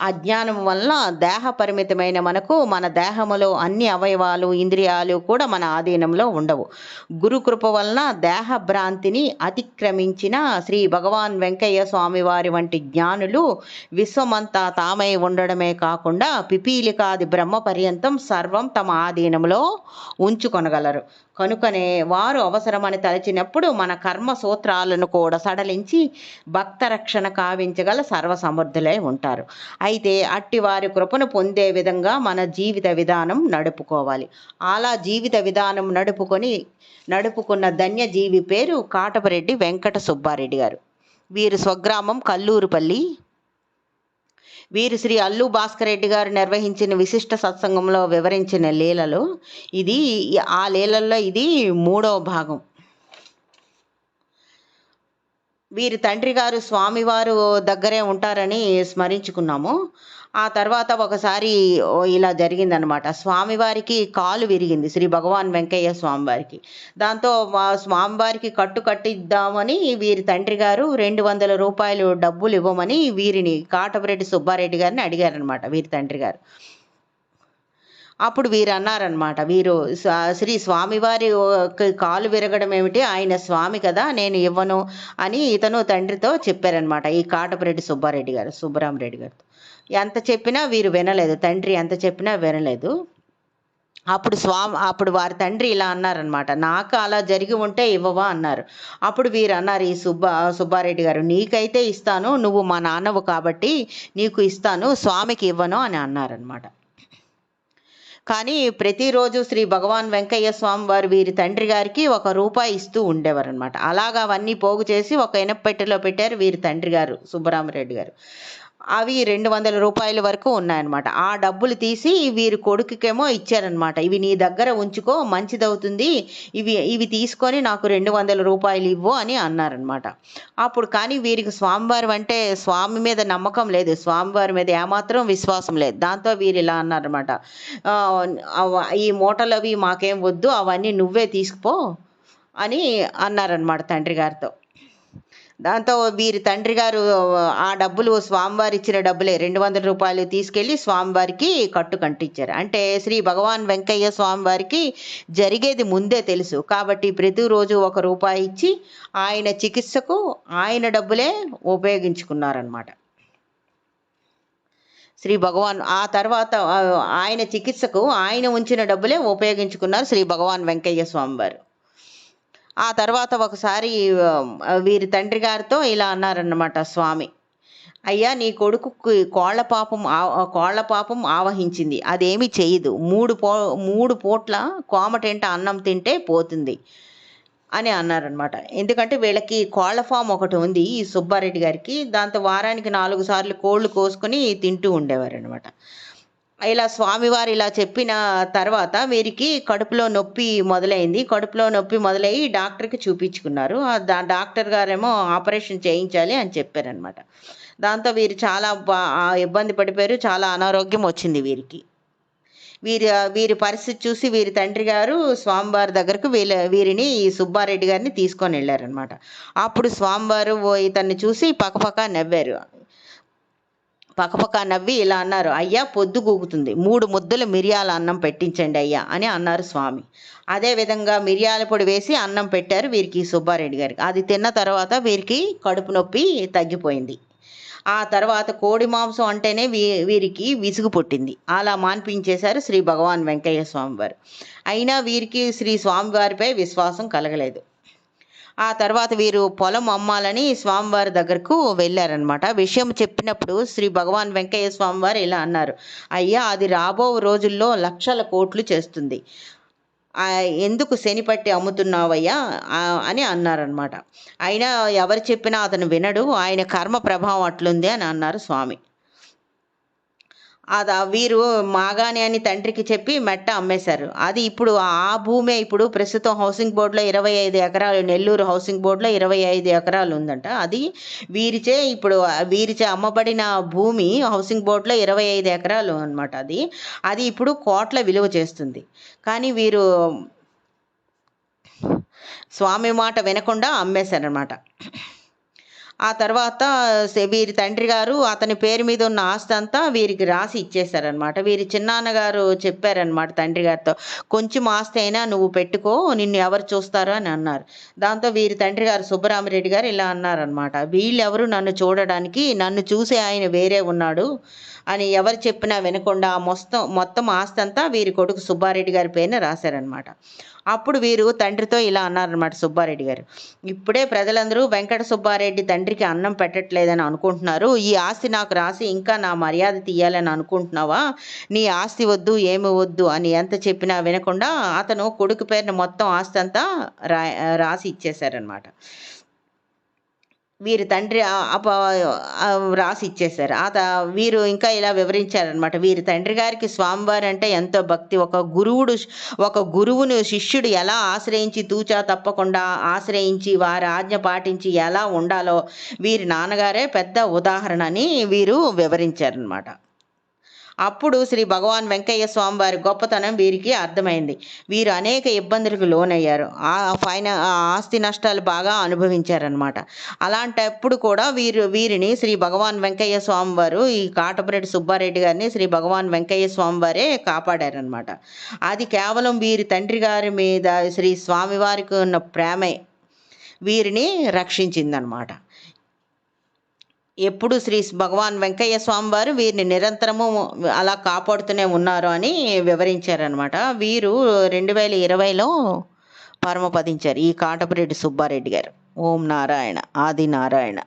అజ్ఞానం వలన దేహ పరిమితమైన మనకు మన దేహములో అన్ని అవయవాలు ఇంద్రియాలు కూడా మన ఆధీనంలో ఉండవు. గురుకృప వలన దేహ భ్రాంతిని అతిక్రమించిన శ్రీ భగవాన్ వెంకయ్య స్వామి వారి వంటి జ్ఞానులు విశ్వమంతా తామై ఉండడమే కాకుండా పిపీలికాది బ్రహ్మ పర్యంతం సర్వం తమ ఆధీనంలో ఉంచుకొనగలరు. కనుకనే వారు అవసరమని తలచినప్పుడు మన కర్మ సూత్రాలను కూడా సడలించి భక్త రక్షణ కావించగల సర్వసమర్థులై ఉంటారు. అయితే అట్టి వారి కృపను పొందే విధంగా మన జీవిత విధానం నడుపుకోవాలి. అలా జీవిత విధానం నడుపుకొని నడుపుకున్న ధన్యజీవి పేరు కాటపరెడ్డి వెంకట సుబ్బారెడ్డి గారు. వీరు స్వగ్రామం కల్లూరుపల్లి వీరు శ్రీ అల్లు భాస్కర్ రెడ్డి గారు నిర్వహించిన విశిష్ట సత్సంగంలో వివరించిన లీలలు ఇది ఆ లీలల్లో ఇది మూడవ భాగం. వీరి తండ్రి గారు స్వామివారు దగ్గరే ఉంటారని స్మరించుకున్నాము. ఆ తర్వాత ఒకసారి ఇలా జరిగిందనమాట. స్వామివారికి కాలు విరిగింది శ్రీ భగవాన్ వెంకయ్య స్వామివారికి. దాంతో మా స్వామివారికి కట్టు కట్టిద్దామని వీరి తండ్రి గారు రెండు వందల రూపాయలు డబ్బులు ఇవ్వమని వీరిని కాటపరెడ్డి సుబ్బారెడ్డి గారిని అడిగారనమాట వీరి తండ్రి గారు. అప్పుడు వీరు అన్నారనమాట వీరు శ్రీ స్వామివారి కాలు విరగడం ఏమిటి? ఆయన స్వామి కదా నేను ఇవ్వను అని ఇతను తండ్రితో చెప్పారనమాట ఈ కాటపరెడ్డి సుబ్బారెడ్డి గారు సుబ్బరామరెడ్డి గారితో. ఎంత చెప్పినా వీరు వినలేదు. తండ్రి ఎంత చెప్పినా వినలేదు. అప్పుడు స్వామి అప్పుడు వారి తండ్రి ఇలా అన్నారనమాట నాకు అలా జరిగి ఉంటే ఇవ్వవా? అన్నారు. అప్పుడు వీరు అన్నారు ఈ సుబ్బ సుబ్బారెడ్డి గారు నీకైతే ఇస్తాను. నువ్వు మా నాన్నవు కాబట్టి నీకు ఇస్తాను. స్వామికి ఇవ్వను అని అన్నారనమాట కానీ ప్రతిరోజు శ్రీ భగవాన్ వెంకయ్య స్వామి వారు వీరి తండ్రి గారికి ఒక రూపాయి ఇస్తూ ఉండేవారు అనమాట అలాగా అవన్నీ పోగు చేసి ఒక ఇనపెట్టెలో పెట్టారు వీరి తండ్రి గారు సుబ్బరామరెడ్డి గారు. అవి రెండు వందల రూపాయల వరకు ఉన్నాయన్నమాట. ఆ డబ్బులు తీసి వీరి కొడుకుకేమో ఇచ్చారనమాట ఇవి నీ దగ్గర ఉంచుకో మంచిదవుతుంది. ఇవి ఇవి తీసుకొని నాకు రెండు వందల రూపాయలు ఇవ్వు అని అన్నారనమాట అప్పుడు కానీ వీరికి స్వామివారి అంటే స్వామి మీద నమ్మకం లేదు. స్వామివారి మీద ఏమాత్రం విశ్వాసం లేదు. దాంతో వీరు ఇలా అన్నారనమాట ఈ మూటలు అవి మాకేం వద్దు అవన్నీ నువ్వే తీసుకుపో అని అన్నారనమాట తండ్రి గారితో. దాంతో వీరి తండ్రి గారు ఆ డబ్బులు స్వామివారి ఇచ్చిన డబ్బులే రెండు వందల రూపాయలు తీసుకెళ్ళి స్వామివారికి కట్టు కంటించారు అంటే శ్రీ భగవాన్ వెంకయ్య స్వామివారికి జరిగేది ముందే తెలుసు. కాబట్టి ప్రతిరోజు ఒక రూపాయి ఇచ్చి ఆయన చికిత్సకు ఆయన డబ్బులే ఉపయోగించుకున్నారనమాట శ్రీ భగవాన్ ఆ తర్వాత ఆయన చికిత్సకు ఆయన ఉంచిన డబ్బులే ఉపయోగించుకున్నారు శ్రీ భగవాన్ వెంకయ్య స్వామివారు. ఆ తర్వాత ఒకసారి వీరి తండ్రి గారితో ఇలా అన్నారన్నమాట స్వామి అయ్యా నీ కొడుకు కోళ్ళ పాపం ఆ- కోళ్ళ పాపం ఆవహించింది. అదేమి చేయదు. మూడు పో మూడు పూట్ల కోమటెంట అన్నం తింటే పోతుంది అని అన్నారనమాట ఎందుకంటే వీళ్ళకి కోళ్ళ ఫామ్ ఒకటి ఉంది ఈ సుబ్బారెడ్డి గారికి. దాంతో వారానికి నాలుగు సార్లు కోళ్ళు కోసుకొని తింటూ ఉండేవారు అనమాట ఇలా స్వామివారు ఇలా చెప్పిన తర్వాత వీరికి కడుపులో నొప్పి మొదలైంది. కడుపులో నొప్పి మొదలయ్యి డాక్టర్కి చూపించుకున్నారు. ఆ డాక్టర్ గారేమో ఆపరేషన్ చేయించాలి అని చెప్పారనమాట దాంతో వీరు చాలా ఇబ్బంది పడిపోయారు. చాలా అనారోగ్యం వచ్చింది వీరికి. వీరి వీరి పరిస్థితి చూసి వీరి తండ్రి గారు స్వామివారి దగ్గరకు వీళ్ళ వీరిని ఈ సుబ్బారెడ్డి గారిని తీసుకొని వెళ్ళారనమాట అప్పుడు స్వామివారు ఇతన్ని చూసి పక్కపక్క నవ్వారు. పక్కపక్క నవ్వి ఇలా అన్నారు అయ్యా పొద్దు గూగుతుంది. మూడు ముద్దలు మిరియాల అన్నం పెట్టించండి అయ్యా అని అన్నారు స్వామి. అదే విధంగా మిరియాల పొడి వేసి అన్నం పెట్టారు వీరికి సుబ్బారెడ్డి గారికి. అది తిన్న తర్వాత వీరికి కడుపు నొప్పి తగ్గిపోయింది. ఆ తర్వాత కోడి మాంసం అంటేనే వీ వీరికి విసుగు పుట్టింది. అలా మాన్పించేశారు శ్రీ భగవాన్ వెంకయ్య స్వామివారు. అయినా వీరికి శ్రీ స్వామివారిపై విశ్వాసం కలగలేదు. ఆ తర్వాత వీరు పొలం అమ్మాలని స్వామివారి దగ్గరకు వెళ్ళారనమాట విషయం చెప్పినప్పుడు శ్రీ భగవాన్ వెంకయ్య స్వామివారు ఇలా అన్నారు. అయ్యా అది రాబో రోజుల్లో లక్షల కోట్లు చేస్తుంది. ఎందుకు శనిపట్టి అమ్ముతున్నావయ్యా? అని అన్నారనమాట అయినా ఎవరు చెప్పినా అతను వినడు. ఆయన కర్మ ప్రభావం అట్లుంది అని అన్నారు స్వామి. అది వీరు మాగాని అని తండ్రికి చెప్పి మెట్ట అమ్మేశారు. అది ఇప్పుడు ఆ భూమే ఇప్పుడు ప్రస్తుతం హౌసింగ్ బోర్డులో ఇరవై ఐదు ఎకరాలు నెల్లూరు హౌసింగ్ బోర్డులో ఇరవై ఐదు ఎకరాలు ఉందంట. అది వీరిచే ఇప్పుడు వీరిచే అమ్మబడిన భూమి హౌసింగ్ బోర్డులో ఇరవై ఐదు ఎకరాలు అనమాట అది. అది ఇప్పుడు కోట్ల విలువ చేస్తుంది. కానీ వీరు స్వామి మాట వినకుండా అమ్మేశారనమాట ఆ తర్వాత వీరి తండ్రి గారు అతని పేరు మీద ఉన్న ఆస్తి అంతా వీరికి రాసి ఇచ్చేశారనమాట వీరి చిన్నాన్నగారు చెప్పారనమాట తండ్రి గారితో కొంచెం ఆస్తి అయినా నువ్వు పెట్టుకో నిన్ను ఎవరు చూస్తారో అని అన్నారు. దాంతో వీరి తండ్రి గారు సుబ్బరామరెడ్డి గారు ఇలా అన్నారనమాట వీళ్ళెవరు నన్ను చూడడానికి నన్ను చూసే ఆయన వేరే ఉన్నాడు అని ఎవరు చెప్పినా వినకుండా మొత్తం మొత్తం ఆస్తి అంతా వీరి కొడుకు సుబ్బారెడ్డి గారి పేరున రాశారనమాట అప్పుడు వీరు తండ్రితో ఇలా అన్నారనమాట సుబ్బారెడ్డి గారు. ఇప్పుడే ప్రజలందరూ వెంకట సుబ్బారెడ్డి తండ్రి తండ్రికి అన్నం పెట్టట్లేదని అనుకుంటున్నారు. ఈ ఆస్తి నాకు రాసి ఇంకా నా మర్యాద తీయాలని అనుకుంటున్నావా? నీ ఆస్తి వద్దు ఏమి వద్దు అని ఎంత చెప్పినా వినకుండా అతను కొడుకు పేరున మొత్తం ఆస్తి అంతా రా రాసి ఇచ్చేశారనమాట వీరి తండ్రి అప- రాసి ఇచ్చేశారు. ఆ త- వీరు ఇంకా ఇలా వివరించారనమాట వీరి తండ్రి గారికి స్వామివారు అంటే ఎంతో భక్తి. ఒక గురువుడు ఒక గురువును శిష్యుడు ఎలా ఆశ్రయించి తూచా తప్పకుండా ఆశ్రయించి వారి ఆజ్ఞ పాటించి ఎలా ఉండాలో వీరి నాన్నగారే పెద్ద ఉదాహరణ అని వీరు వివరించారనమాట అప్పుడు శ్రీ భగవాన్ వెంకయ్య స్వామి వారి గొప్పతనం వీరికి అర్థమైంది. వీరు అనేక ఇబ్బందులకు లోనయ్యారు. ఆ ఫైన ఆ ఆస్తి నష్టాలు బాగా అనుభవించారనమాట అలాంటప్పుడు కూడా వీరు వీరిని శ్రీ భగవాన్ వెంకయ్య స్వామి వారు ఈ కాటపరెడ్డి సుబ్బారెడ్డి గారిని శ్రీ భగవాన్ వెంకయ్య స్వామి వారే కాపాడారనమాట అది కేవలం వీరి తండ్రి గారి మీద శ్రీ స్వామివారికి ఉన్న ప్రేమే. వీరిని రక్షించిందనమాట ఎప్పుడు శ్రీ భగవాన్ వెంకయ్య స్వామివారు వీరిని నిరంతరము అలా కాపాడుతూనే ఉన్నారు అని వివరించారనమాట వీరు రెండు వేల ఇరవైలో పరమపదించారు ఈ కాటపరెడ్డి సుబ్బారెడ్డి గారు. ఓం నారాయణ ఆది నారాయణ.